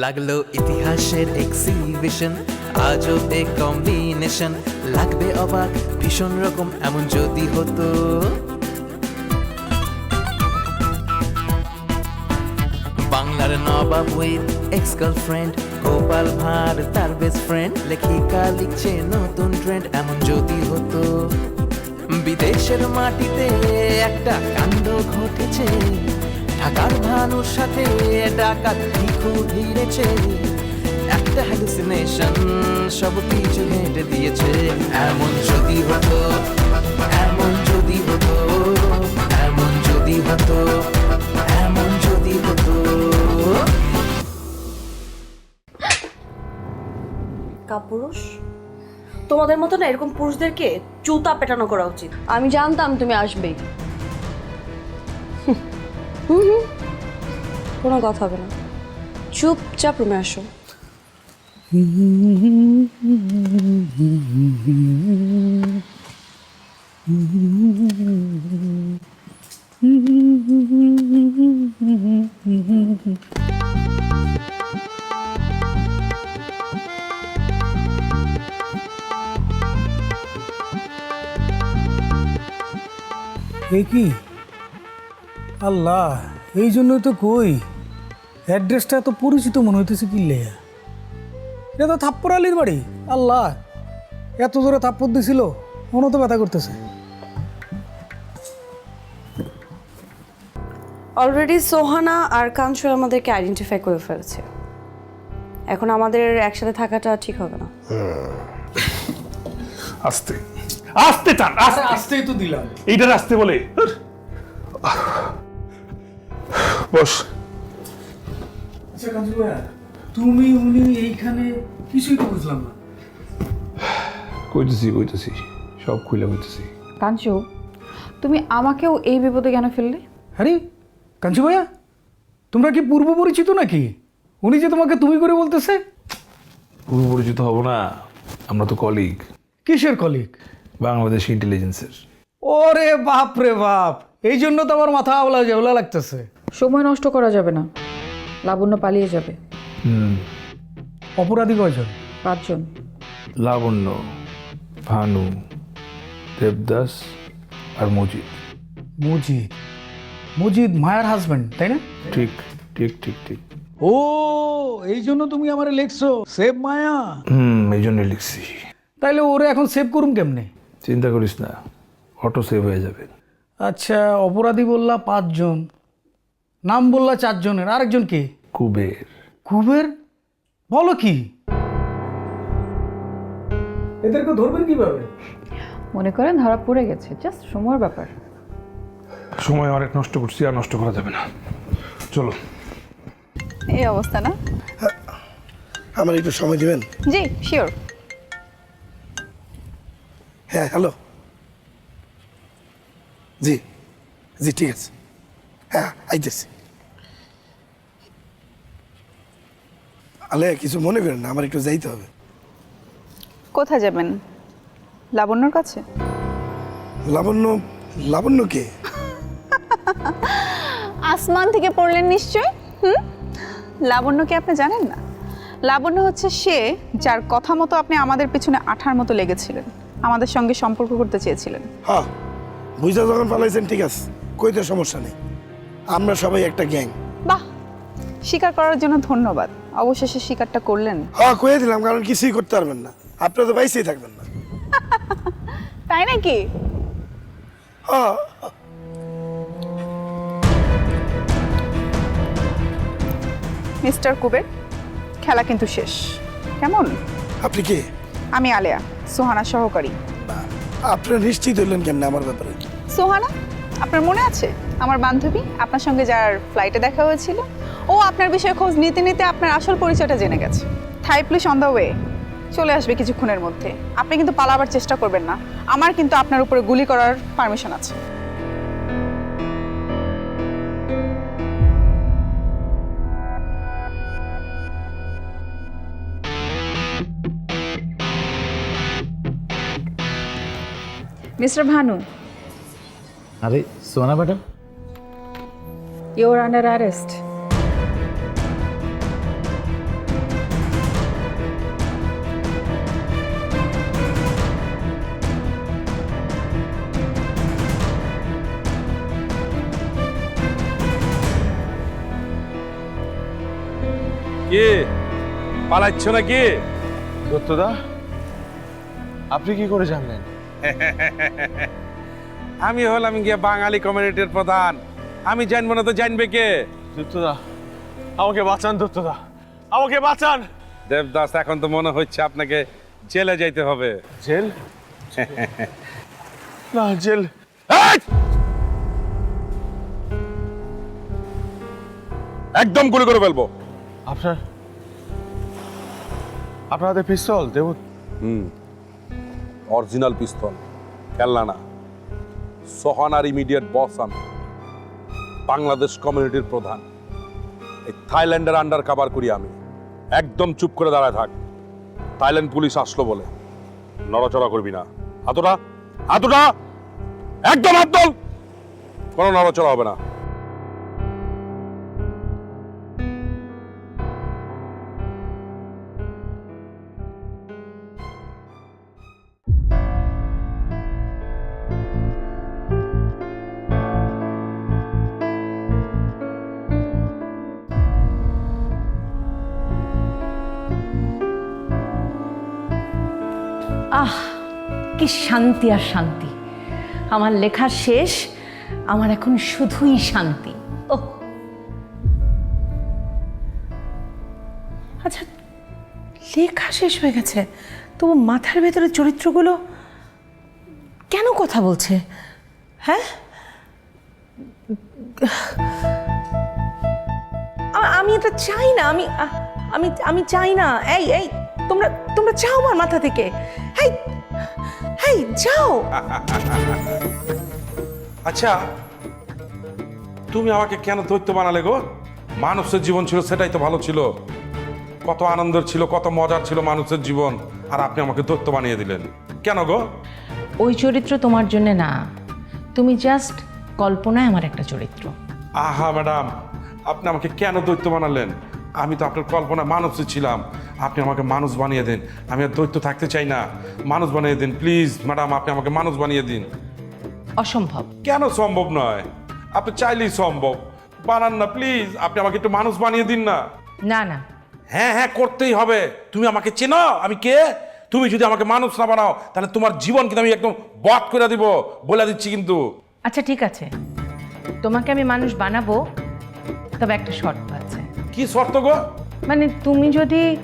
লাগল ইতিহাসের এক্সিবিশন আজও এ কম্বিনেশন লাগবে অবাক, ভীষণ রকম, এমন যদি হতো। বাংলার নবাব এক্স গার্লফ্রেন্ড গোপাল ভাঁড় তার বেস্ট ফ্রেন্ড লেখিকা লিখছে নতুন ট্রেন্ড এমন যদি হতো। বিদেশের মাটিতে একটা কাণ্ড ঘটেছে। ঢাকার ভানুর সাথে ডাকাত ভিখু ভিড়েছে। একটা হ্যালুসিনেশন সব কিছু হেঁটে দিয়েছে। এমন যদি হতো এমন যদি হতো এমন যদি হতো এমন যদি হতো। কাপুরুষ তোমাদের মতো না এরকম পুরুষদেরকে জুতা পেটানো করা উচিত। আমি জানতাম তুমি আসবেই হুম হুম কোনো কথা হবে না। চুপচাপ রুমে আসো। এ কি? আল্লাহ এই জন্যই তো কই? অ্যাড্রেসটা এত পরিচিত মনে হইতেছে কি লেয়া? এটা তো থাপ্পর আলীর বাড়ি। আল্লাহ এত জোরে থাপ্পর দিছিল মনে তো ব্যথা করতেছে। অলরেডি সোহানা আর কাঞ্চু আমাদেরকে আইডেন্টিফাই করে ফেলেছে। এখন আমাদের একসাথে থাকাটা ঠিক হবে না। আস্তে। আস্তে টান আস্তে। আসতেই তো দিলাম। এইটা আস্তে বলে। বস। আচ্ছা ভাইয়া তুমি উনি এইখানে কিছুই তো বুঝলাম না। কইতেছি কইতেছি সব খুলে কইতেছি। কাঞ্চু তুমি আমাকেও এই বিপদে কেন ফেললে? আরে কাঞ্চু ভাইয়া তোমরা কি পূর্ব পরিচিত নাকি? উনি যে তোমাকে তুমি করে বলতেছে? পূর্ব পরিচিত হব না আমরা তো কলিগ কিসের কলিগ বাংলাদেশ ইন্টেলিজেন্সের ওরে বাপ রে বাপ এই জন্য তো আমার মাথা আওলা জাওলা লাগতেছে। সময় নষ্ট করা যাবে না। লাবণ্য পালিয়ে যাবে। হুম। অপরাধী কয়জন? পাঁচজন। লাবণ্য ভানু দেবদাস আর মজিদ। মজিদ? মজিদ মায়ার হাজবেন্ড তাই না? ঠিক ঠিক ঠিক ঠিক। ও এই জন্য তুমি আমার লিখছো সেভ মায়া? হুম এই জন্যই লিখছি। তাইলে ওরে এখন সেভ করুম কেমনে? চিন্তা করিস না অটো সেভ হয়ে যাবে। আচ্ছা অপরাধী বললা পাঁচজন। নাম বললা চারজনের আরেকজন কে? কুবের। কুবের? বলো কি? এদেরকে ধরবেন কীভাবে? মনে করেন ধরা পড়ে গেছে জাস্ট সময়ের ব্যাপার। সময় অনেক নষ্ট করছি আর নষ্ট করা যাবে না। চলো। এই অবস্থা না? আমার একটু সময় দিবেন? জি শিওর হ্যাঁ হ্যালো। জি জি ঠিক আছে। হ্যাঁ আইতেছি। আলে কিছু মনে করেন না আমার একটু যাইতে হবে। কোথায় যাবেন? লাবণ্যর কাছে? লাবণ্য লাবণ্য কে? আসমান থেকে পড়লেন নিশ্চয়? হুম? লাবণ্যকে আপনি জানেন না? লাবণ্য হচ্ছে সে যার কথা মতো আপনি আমাদের পিছনে আঠার মতো লেগেছিলেন আমাদের সঙ্গে সম্পর্ক করতে চেয়েছিলেন। হ্যাঁ বুঝা যখন পালাইছেন ঠিক আছে কইতে সমস্যা নেই। আমরা সবাই একটা গ্যাং। বাহ! স্বীকার করার জন্য ধন্যবাদ। অবশেষে স্বীকারটা করলেন। হ্যাঁ কয়ে দিলাম কারণ কিছুই করতে পারবেন না। আপনি তো বাইসেই থাকবেন না। তাই নাকি? হ্যাঁ। মিস্টার কুবের খেলা কিন্তু শেষ। কেমন? আপনি কে? আমি আলেয়া সোহানা সহকারী। আপনারা নিশ্চিত হইলেন কেমনে আমার ব্যাপারে? সোহানা আপনার মনে আছে? আমার বান্ধবী আপনার সঙ্গে যার ফ্লাইটে দেখা হয়েছিল। ও আপনার বিষয়ে খোঁজ নিতে নিতে আপনার আসল পরিচয়টা জেনে গেছে। Thai police on the way চলে আসবে কিছুক্ষণের মধ্যে। আপনি কিন্তু পালাবার চেষ্টা করবেন না। আমার কিন্তু আপনার উপরে গুলি করার পারমিশন আছে। মিস্টার ভানু আরে সোনা ম্যাডাম। You're under arrest. কে? পালাচ্ছ নাকি? দত্তদা আপনি কি করে জানলেন? আমি হলাম গিয়ে বাঙালি কমিউনিটির প্রধান। আমি জানব না তো জানবে কে? দত্তদা আমাকে বাঁচান দত্তদা আমাকে বাঁচান। দেবদাস এখন তো মনে হচ্ছে আপনাকে জেলে যাইতে হবে। জেল? না জেল। একদম গুলি করে ফেলব। আপনার আপনার হাতে পিস্তল দেব হুম অরিজিনাল পিস্তল খেলনা না। সোহানার ইমিডিয়েট বস আমি। বাংলাদেশ কমিউনিটির প্রধান। এই থাইল্যান্ডের আন্ডার কাভার করি আমি। একদম চুপ করে দাঁড়ায় থাক। থাইল্যান্ড পুলিশ আসলো বলে। নড়াচড়া করবি না। এতটা এতটা একদম একদম কোনো নড়াচড়া হবে না। শান্তি আর শান্তি। আমার লেখা শেষ, আমার এখন শুধুই শান্তি। ও। আচ্ছা লেখা শেষ হয়ে গেছে, তবু মাথার ভেতরে চরিত্রগুলো কেন কথা বলছে? হ্যাঁ? আমি এটা চাই না, আমি আমি আমি চাই না। এই এই, তোমরা তোমরা চাও আমার মাথা থেকে। এই এই যাও। আচ্ছা তুমি আমাকে কেন দৈত্য বানালে গো? মানুষের জীবন ছিল সেটাই তো ভালো ছিল। কত আনন্দের ছিল কত মজার ছিল মানুষের জীবন আর আপনি আমাকে দৈত্য বানিয়ে দিলেন। কেন গো? ওই চরিত্র তোমার জন্য না। তুমি জাস্ট কল্পনায় আমার একটা চরিত্র। আহা ম্যাডাম আপনি আমাকে কেন দৈত্য বানালেন? আমি তো আপনার কল্পনা মানুষই ছিলাম। আপনি আমাকে মানুষ বানিয়ে দিন। আমি আর দৈত্য থাকতে চাই না। মানুষ বানিয়ে দিন প্লিজ ম্যাডাম আপনি আমাকে মানুষ বানিয়ে দিন। অসম্ভব। কেন সম্ভব নয়? আপনি চাইলেই সম্ভব। বানান না প্লিজ আপনি আমাকে একটু মানুষ বানিয়ে দিন না। না না। হ্যাঁ হ্যাঁ করতেই হবে। তুমি আমাকে চেনো? আমি কে? তুমি যদি আমাকে মানুষ না বানাও তাহলে তোমার জীবন কিন্তু আমি একদম বধ করে দিব বলে দিচ্ছি কিন্তু। আচ্ছা ঠিক আছে। তোমাকে আমি মানুষ বানাবো তবে একটা শর্ত আছে। কি শর্ত গো? মানে তুমি যদি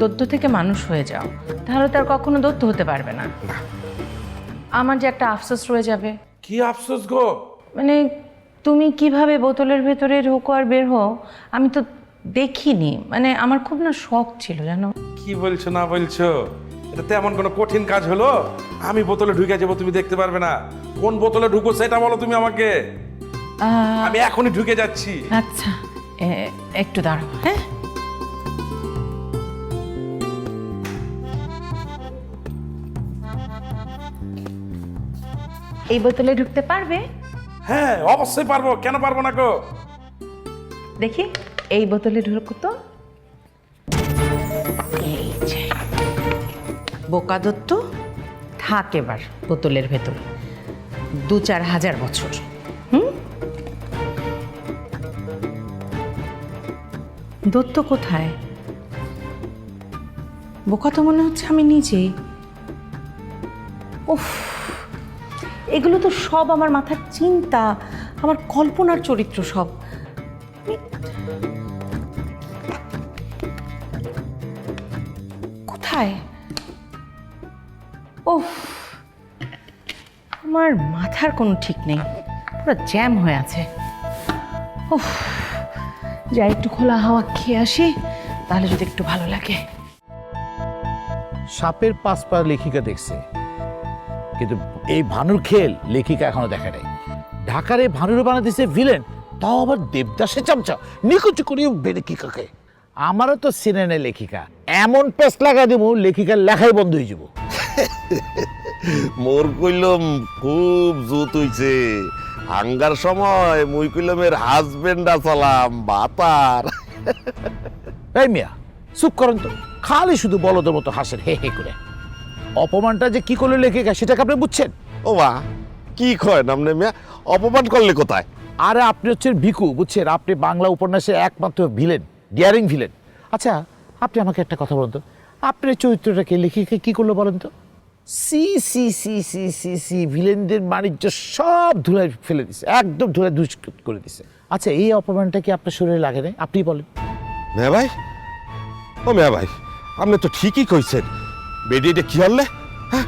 দত্ত থেকে মানুষ হয়ে যাও তাহলে তার কখনো দত্ত হতে পারবে না। আমার যে একটা আফসোস রয়ে যাবে। কি আফসোস গো? মানে তুমি কীভাবে বোতলের ভেতরে ঢোকো আর বের হও আমি তো দেখিনি। মানে আমার খুব না শখ ছিল জানো? কি বলছো না বলছো? এটা তেমন কোনো কঠিন কাজ হলো? আমি বোতলে ঢুকে যাব তুমি দেখতে পারবে না। কোন বোতলে ঢুকো সেটা বলো তুমি আমাকে। আমি এখনই ঢুকে যাচ্ছি। আচ্ছা একটু দাঁড়াও হ্যাঁ? এই বোতলে ঢুকতে পারবে? হ্যাঁ অবশ্যই পারব। কেন পারব না গো? দেখি এই বোতলে ঢুকো তো। এই যে বোকা দত্ত থাক এবার বোতলের ভেতর। দু চার হাজার বছর। হুম? দত্ত কোথায়? বোকা তো মনে হচ্ছে আমি নিজেই। উফ এগুলো তো সব আমার মাথার চিন্তা, আমার কল্পনার চরিত্র সব। কোথায়? ওহ আমার মাথার কোনো ঠিক নেই, পুরো জ্যাম হয়ে আছে। ওহ যাই একটু খোলা হাওয়া খেয়ে আসি, তাহলে যদি একটু ভালো লাগে। সাপের পাঁচ পা লেখিকা দেখছে। কিন্তু এই ভানুর খেল লেখিকা এখনও দেখে নাই। ঢাকারে ভানুরে বানাতেছে ভিলেন তাও আবার দেবদাসে চামচা নিকুচি করে লেখিকাকে। আমারও তো সিনেনে লেখিকা। এমন পেস লাগা দেবো লেখিকার লেখাই বন্ধ হয়ে যাব। মোর কইলম খুব জুত হইছে। হাঙ্গার সময় মুই কইলমের হাজবেন্ড আসালাম বাতার। এই মিয়া চুপ করেন তো। খালি শুধু বলদের মতো হাসেন হে হে করে। অপমানটা যে কি করলে লেখিকা সেটাকে আপনি বুঝছেন? ও বা কি কয় নামনে মিয়া? অপমান করলে কোথায়? আরে আপনি হচ্ছেন ভিকু বুঝছেন? আপনি বাংলা উপন্যাসে একমাত্র ভিলেন ডিয়ারিং ভিলেন আচ্ছা আপনি আমাকে একটা কথা বলুন তো। আপনার এই চরিত্রটাকে লেখিকা কি করল বলেন তো? C C C C C C ভিলেনদের বাণিজ্য সব ধুলায় ফেলে দিছে একদম ধুলায় দুষ করে দিছে। আচ্ছা এই অপমানটা কি আপনার শরীরে লাগে না আপনি বলেন। মেয়া ভাই? ও মেয়া ভাই আপনি তো ঠিকই কইছেন। বেডি এটা কি হলে হ্যাঁ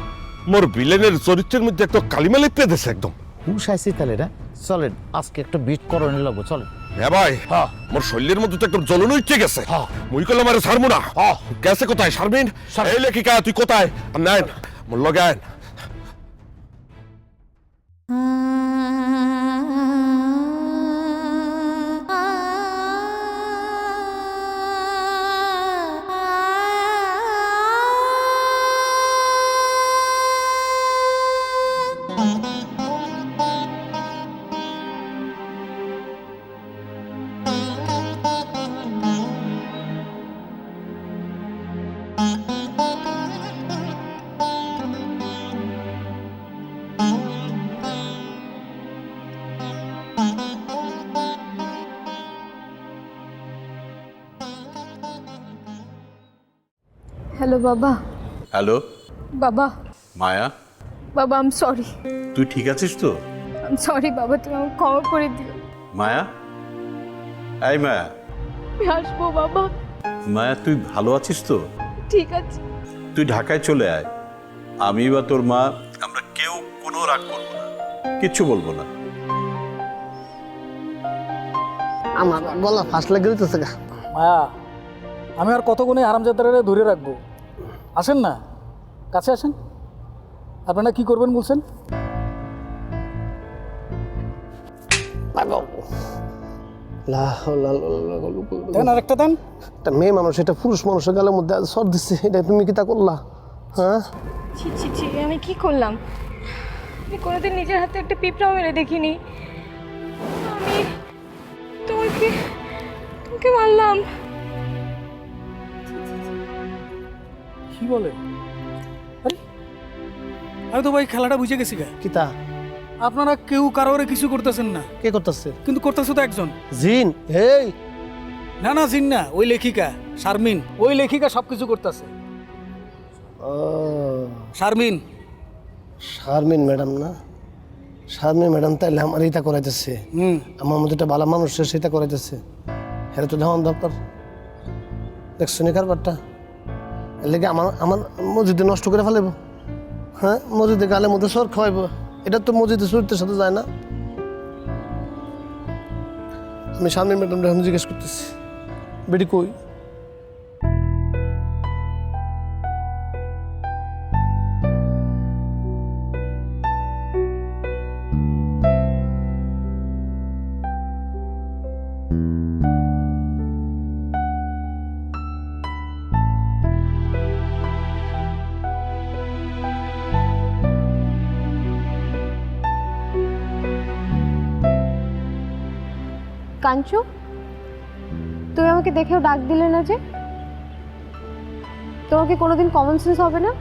মোর বিলেনের চরিত্রের মধ্যে একটা কালিমা লিপে দেছে একদম। হুশ আইসি তাহলে রে। চলেন আজকে একটা বিট করণে লব চলেন। হ্যাঁ ভাই হ্যাঁ। মোর শরীরের মধ্যে তো একদম জ্বলন উঠে গেছে। হ্যাঁ। মুই কইলাম আরে ছাড়বো না। গেছে কোথায়? শারমিন এই লেখিকা তুই কোথায়? নাই মোর লগে আইন। হ্যালো বাবা হ্যালো বাবা মায়া বাবা আম সরি তুই ঠিক আছিস তো? আম সরি বাবা তুমি আমাকে ক্ষমা করে দিও। মায়া এই মায়া আমি আসব বাবা মায়া তুই ভালো আছিস তো? ঠিক আছে। তুই ঢাকায় চলে আয়। আমি বা তোর মা আমরা কেউ কোনো রাগ করব না। কিচ্ছু বলব না। আমার গলা ফাঁস লাগে দিতেছে গা। মায়া আমি আর কতক্ষণে আরামজাদারে ধরে রাখব? আসেন না? কাছে আসেন। আপনারা কি করবেন বলছেন? দেন আর একটা দেন একটা মেয়ে মানুষ এটা পুরুষ মানুষের গালের মধ্যে সর দিচ্ছে এটা তুমি কি তা করলা? হ্যাঁ? ছি ছি ছি আমি কি করলাম? আমি কোনোদিন নিজের হাতে একটা পিঁপড়াও মেরে দেখিনি। আমি তোমাকে তোমাকে মারলাম। কি বলে? আরে আমি তো ভাই খেলাটা বুঝে গেছি গা। কি তা? আপনারা কেউ কারোরে কিছু করতেছেন না। কে করতেছে? কিন্তু করতেছে তো একজন। জিন এই! না না জিন না ওই লেখিকা শারমিন। ওই লেখিকা সব কিছু করতেছে। ও। শারমিন। শারমিন ম্যাডাম না? শারমিন ম্যাডাম তাইলে আমার এইটা করাইতেছে। হুম। আমার মধ্যে একটা ভালো মানুষ সেটা করাইতেছে। হ্যাঁ তো ধাওয়ান দরকার। দেখছ নি কারবারটা? এর লেগে আমার আমার মসজিদে নষ্ট করে ফেলাইব। হ্যাঁ মসজিদে গালের মধ্যে সর খাওয়াইব। এটা তো মসজিদে চরিত্রের সাথে যায় না। আমি সামনে ম্যাডাম জিজ্ঞেস করতেছি বেডি কই? কাঞ্চু তুমি আমাকে দেখেও ডাক দিলে না যে? তোমাকে কোনোদিন কমন সেন্স হবে না?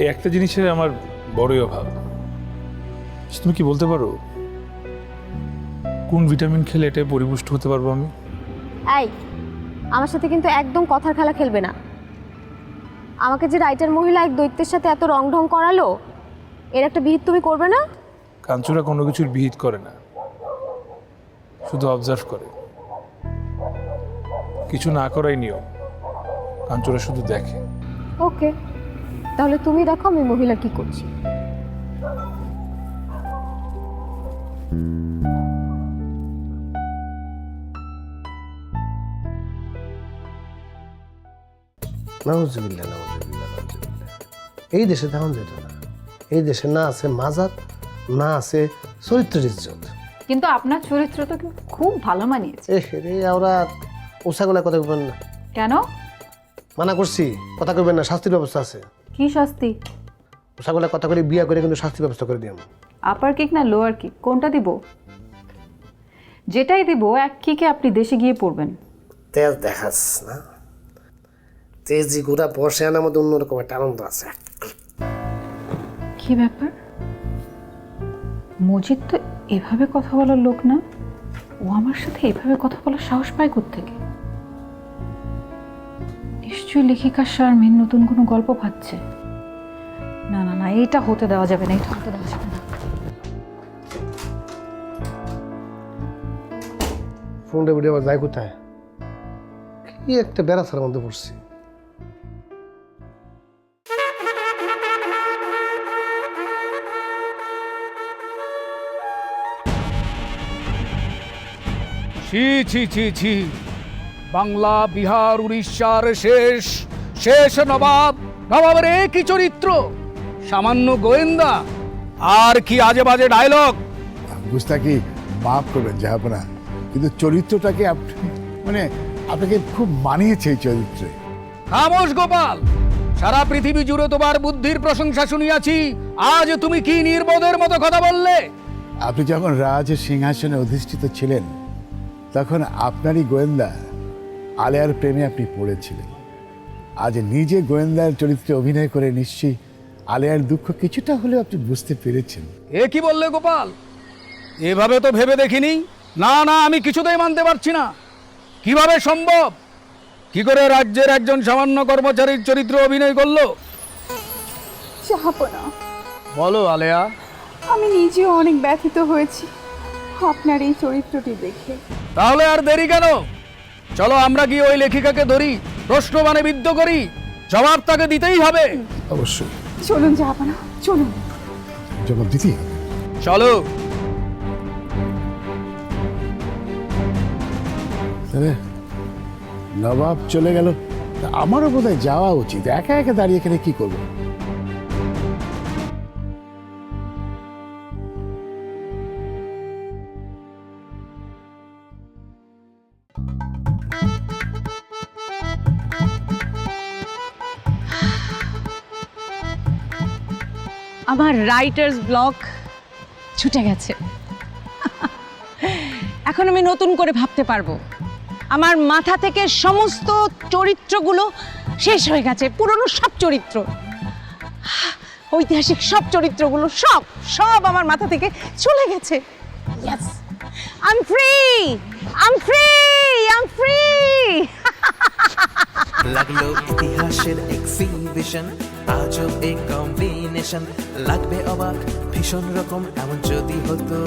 এই একটা জিনিসের আমার বড়ই অভাব। তুমি কি বলতে পারো? কোন ভিটামিন খেলে এটাই পরিপুষ্ট হতে পারব আমি? এই আমার সাথে কিন্তু একদম কথার খেলা খেলবে না। আমাকে যে রাইটার মহিলা এক দৈত্যের সাথে এত রং ঢং করালো এর একটা বিহিত তুমি করবে না? কাঞ্চুরা কোনো কিছুর বিহিত করে না। শুধু অবজার্ভ করে। কিছু না করাই নিয়ম। কাঞ্চুরা শুধু দেখে। ওকে তাহলে তুমি দেখো আমি মহিলা কি করছি। নাউজুবিল্লাহ নাউজুবিল্লাহ নাউজুবিল্লাহ। এই দেশে তেমন যেত না। এই দেশে না আছে মাজার না আছে চরিত্রের ইজ্জত। কিন্তু আপনার চরিত্র তো কিন্তু খুব ভালো মানিয়েছে। এ রে ওরা ওষাগুলা কথা কইবেন না। কেন? মানা করছি কথা কইবেন না শাস্তির ব্যবস্থা আছে। কি শাস্তি? ওষাগুলা কথা করে বিয়া করে কিন্তু শাস্তির ব্যবস্থা করে দিলাম আপার কিক না লোয়ার কিক কোনটা দিব? যেটাই দিব এক কিকে আপনি দেশে গিয়ে পড়বেন। তেজ দেখাস না। তেজি ঘোরা বসে আনার মধ্যে অন্যরকম একটা আনন্দ আছে। কি ব্যাপার? মজিদ তো এভাবে কথা বলার লোক না। ও আমার সাথে এভাবে কথা বলার সাহস পায় থেকে নিশ্চয়ই লেখিকা শারমিন নতুন কোনো গল্প পাচ্ছে না না না এটা হতে দেওয়া যাবে না এটা হতে দেওয়া যাবে না। ফোনটা ভিডিও আবার যায় কোথায়? কি একটা বেড়াছার মধ্যে পড়ছি। ছি ছি ছি ছি। বাংলা বিহার উড়িষ্যার শেষ শেষ নবাব নবাবের একই চরিত্র। সামান্য গোয়েন্দা আর কি আজে বাজে ডায়লগ গুস্তাকি মাফ করবেন যাহাপনা কিন্তু চরিত্রটাকে আপনি মানে আপনাকে খুব মানিয়েছে এই চরিত্রে। খামোশ গোপাল সারা পৃথিবী জুড়ে তোমার বুদ্ধির প্রশংসা শুনিয়াছি। আজ তুমি কি নির্বোধের মতো কথা বললে? আপনি যখন রাজ সিংহাসনে অধিষ্ঠিত ছিলেন তখন আপনারই গোয়েন্দা আলেয়ার প্রেমে আপনি পড়েছিলেন। আজ নিজে গোয়েন্দার চরিত্রে অভিনয় করে নিশ্চয়ই আলেয়ার দুঃখ কিছুটা হলেও আপনি বুঝতে পেরেছেন। এ কি বললে গোপাল? এভাবে তো ভেবে দেখিনি। না না আমি কিছুতেই মানতে পারছি না। কীভাবে সম্ভব? কি করে রাজ্যের একজন সামান্য কর্মচারীর চরিত্র অভিনয় করল? চাহাপনা বলো আলেয়া। আমি নিজেও অনেক ব্যথিত হয়েছি। আপনার এই চরিত্রটি দেখে। তাহলে আর দেরি কেন? চলো আমরা গিয়ে ওই লেখিকাকে ধরি প্রশ্ন মানে বিদ্ধ করি জবাব তাকে দিতেই হবে। অবশ্যই। চলুন জাহাপনা চলুন। জবাব দিতেই হবে। চলো। তাহলে নবাব চলে গেল। তা আমারও বোধহয় যাওয়া উচিত। একা একা দাঁড়িয়ে এখানে কি করব? আমার রাইটার্স ব্লক ছুটে গেছে। এখন আমি নতুন করে ভাবতে পারব। আমার মাথা থেকে সমস্ত চরিত্রগুলো শেষ হয়ে গেছে, পুরনো সব চরিত্র। ঐতিহাসিক সব চরিত্রগুলো সব সব আমার মাথা থেকে চলে গেছে। Yes I am free I am free I am free লাগল ইতিহাসের এক্সিবিশন আজও এই কম্বিনেশন লাগবে অবাক, ভীষণ রকম এমন যদি হতো।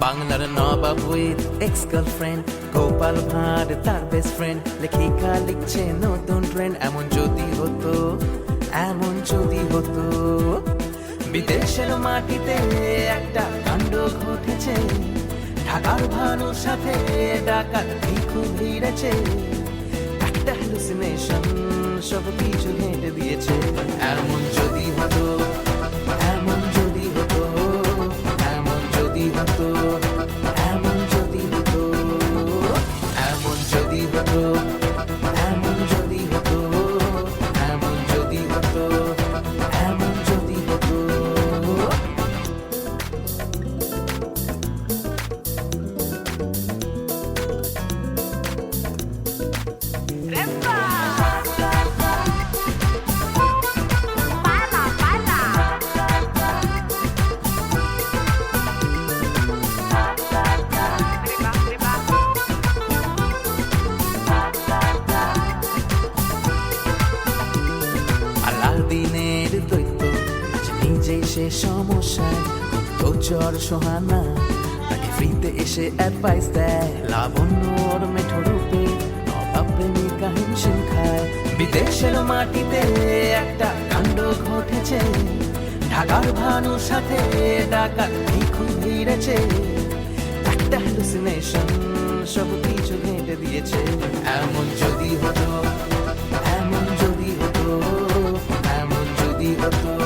বাংলার নবাব এক্স গার্লফ্রেন্ড গোপাল ভাঁড় তার বেস্ট ফ্রেন্ড লেখিকা লিখছে নতুন ট্রেন্ড এমন যদি হতো, এমন যদি হতো। বিদেশের মাটিতে একটা কাণ্ড ঘটেছে। ঢাকার ভানুর সাথে ডাকাত ভিখু ভিড়েছে। একটা হ্যালুসিনেশন সব কিছু হেঁটে দিয়েছে। এমন যদি হতো কোচর সোহানা, তাকে ফ্রিতে এসে অ্যাডভাইস দেয়। লাবণ্য ওর মেঠো রূপে প্রেমিকা হিমশিম খায় বিদেশের মাটিতে একটা কাণ্ড ঘটেছে। ঢাকার ভানুর সাথে ডাকাত ভিখু ভিড়েছে। একটা হ্যালুসিনেশন সব কিছু ঘেঁটে দিয়েছে। এমন যদি হতো, এমন যদি হতো, এমন যদি হতো।